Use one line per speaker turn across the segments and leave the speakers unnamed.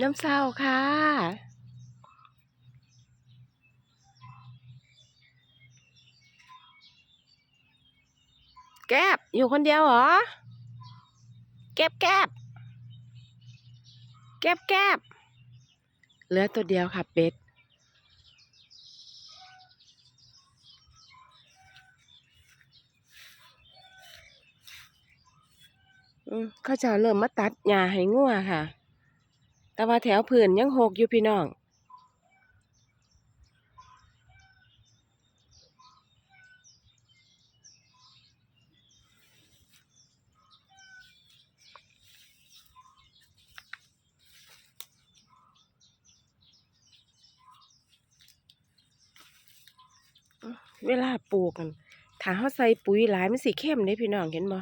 น้ำเศร้าค่ะ แก๊บอยู่คนเดียวเหรอ แก๊บแก๊บแก๊บแก๊บเหลือตัวเดียวค่ะเป็ดเขาจะเริ่มมาตัดหญ้าให้งัวค่ะ แต่ว่าแถวพื้นยังหกอยู่พี่น้อง เวลาปลูกกันถ้าเขาใส่ปุ๋ยหลายมันสิเข้มเด้พี่น้องเห็นบ่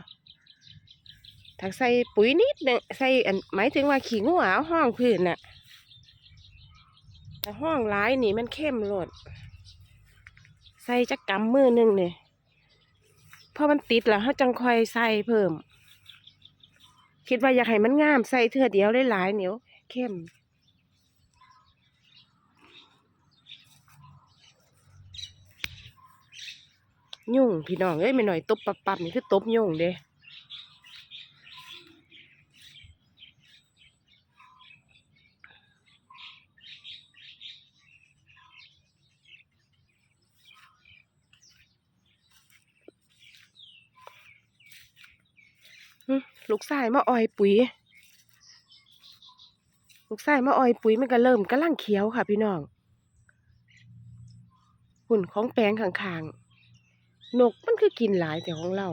ถ้าใส่ปุ๋ยนิดนึงใส่หมายถึงว่าขี้งัวเอาห้องพื้นน่ะแต่ห้องหลายนี่มันเข้มโลดใส่จักกำมือหนึงเนี่ยพอมันติดแล้วเขาจังคอยใส่เพิ่ม คิดว่าอยากให้มันงามใส่เทื่อเดียวได้หลายเหนียวเข้มยุ่งพี่น้องเอ้ยไม่หน่อยตบปับปับนี่คือตบยุ่งเด้หึ ลูกชายมาอ่อยปุ๋ย ลูกชายมาอ่อยปุ๋ยมันก็เริ่มกำลังเขียวค่ะ พี่น้องหุ่นของแปลงข้างๆนกมันคือกินหลายแต่ของเรา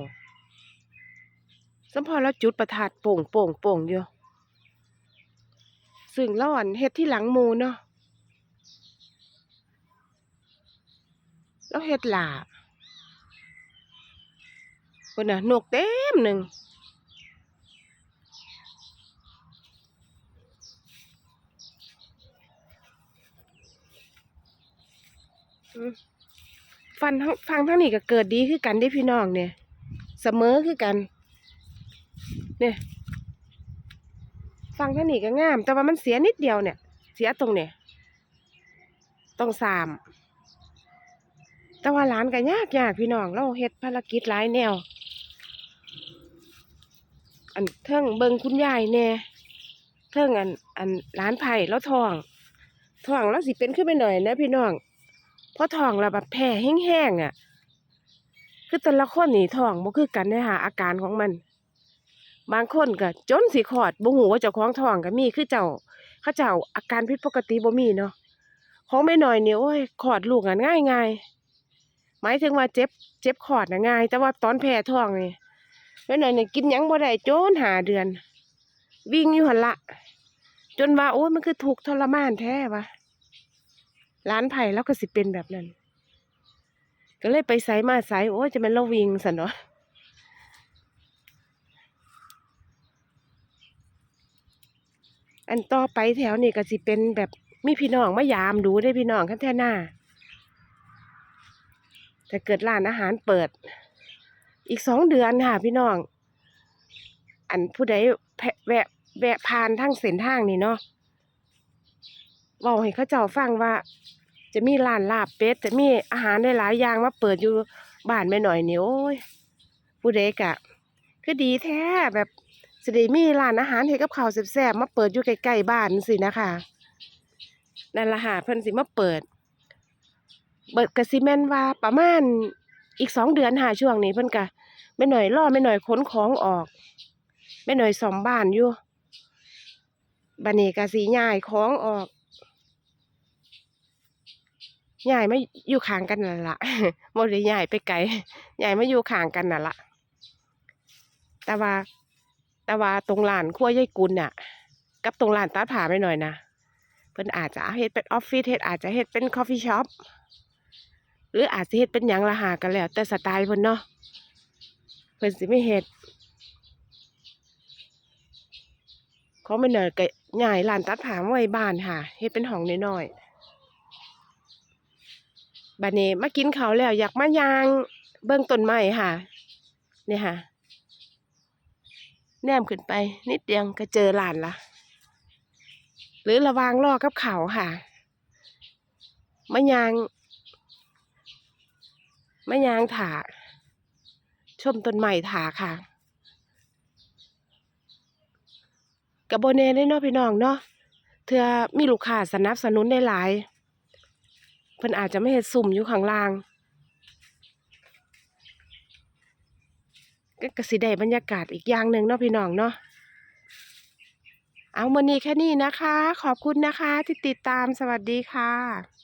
สัมพอเราจุดประทัดโป่งโป่งโป่งอยู่ซึ่งเราอันเฮ็ดที่หลังมูเนาะเราเฮ็ดหลาคนน่ะนกเต็มหนึ่ง ฟันทั้งฟังทั้งนี้ก็เกิดดีคือกันได้พี่น้องเนี่ย เสมอคือกัน เนี่ยฟังทั้งนี้ก็งาม แต่ว่ามันเสียนิดเดียวเนี่ย เสียตรงเนี่ยต้องสาม แต่ว่าร้านก็ยากยากพี่น้องเราเฮ็ดภารกิจหลายแนว อันเทิงเบิงคุณยายแน่เทิงอันอันร้านไผ่แล้วทองทองแล้วสิเป็นขึ้นไปหน่อยนะพี่น้อง พราะท้องแล้วแบบแพ้แห้งๆอะ คือแต่ละคนนี่ท้องบ่คือกันเด้ค่ะอาการของมัน บางคนก็จนสิคลอดบ่ฮู้ว่าเจ้าของท้องก็มีคือเจ้าเขาเจ้าอาการผิดปกติบ่มีเนาะของแม่น้อยนี่โอ้ยคลอดลูกอะง่ายๆหมายถึงว่าเจ็บเจ็บคลอดน่ะง่าย แต่ว่าตอนแพ้ท้องนี่แม่น้อยนี่กินหยังบ่ได้จนหาเดือน วิ่งอยู่หั่นละจนว่าโอ้ยมันคือทุกข์ทรมานแท้วะ ร้านไผ่แล้วก็สิเป็นแบบนั้น ก็เลยไปไสมาไสโอ้จะเป็นเราวิงสันเนาะอันต่อไปแถวนี้ก็สิเป็นแบบมีพี่น้องมายามดูได้พี่น้องขั้นแท่หน้าแต่เกิดร้านอาหารเปิด อีกสองเดือนค่ะพี่น้อง อันผู้ใดแพะแวะแวะผ่านทางเส้นทางนี่เนาะ เว่าให้เขาเจ้าฟังว่า จะมีร้านลาบเป็ดจะมีอาหารหลายๆอย่างมาเปิดอยู่บ้านแม่หน่อยนี่โอ้ยผู้ใดกะคือดีแท้แบบสิได้มีร้านอาหารเฮ็ดกับข้าวแซ่บๆมาเปิดอยู่ใกล้ๆบ้านสินะคะนั่นล่ะค่ะเพิ่นสิมาเปิดเปิดกะสิแม่นว่าประมาณอีกสองเดือนหาช่วงนี้เพิ่นกะแม่หน่อยรอแม่หน่อยขนของออกแม่หน่อยซ่อมบ้านอยู่บันี้กะสิย้ายของออก ยายมาอยู่ข้างกันนั่นละบ่ได้ยายไปไกลยายมาอยู่ข้างกันนั่นละแต่ว่า แต่ว่าตรงลานครัวยายกุลน่ะ กับตรงลานตัดผ่าไปหน่อยนะเพิ่นอาจจะเฮ็ดเป็นออฟฟิศเฮ็ดอาจจะเฮ็ดเป็นคอฟฟี่ช็อปหรืออาจจะเฮ็ดเป็นหยังละหากันแล้ว แต่สไตล์เพิ่นเนาะเพิ่นสิไม่เฮ็ดเขาไม่หน่อยก็ย้ายลานตัดผ่ามาไว้บ้านค่ะเฮ็ดเป็นห้องน้อยๆ บัดนี้มากินเขาแล้ว อยากมายางเบิ่งต้นไม้ค่ะ เนี่ยค่ะ แนมขึ้นไป นิดเดียวก็เจอหลานละหรือระวางรอกับเขาค่ะมะยางมะยางถาชมต้นใหม่ถาค่ะกับโบเน่ได้เนาะพี่น้องเนาะเธอมีลูกค้าสนับสนุนได้หลาย เพิ่นอาจจะไม่เห็นสุ่มอยู่ข้างล่างก็กสิได้บรรยากาศอีกอย่างหนึ่งเนาะพี่น้องเนาะเอาวันนี้แค่นี้นะคะ ขอบคุณนะคะที่ติดตามสวัสดีค่ะ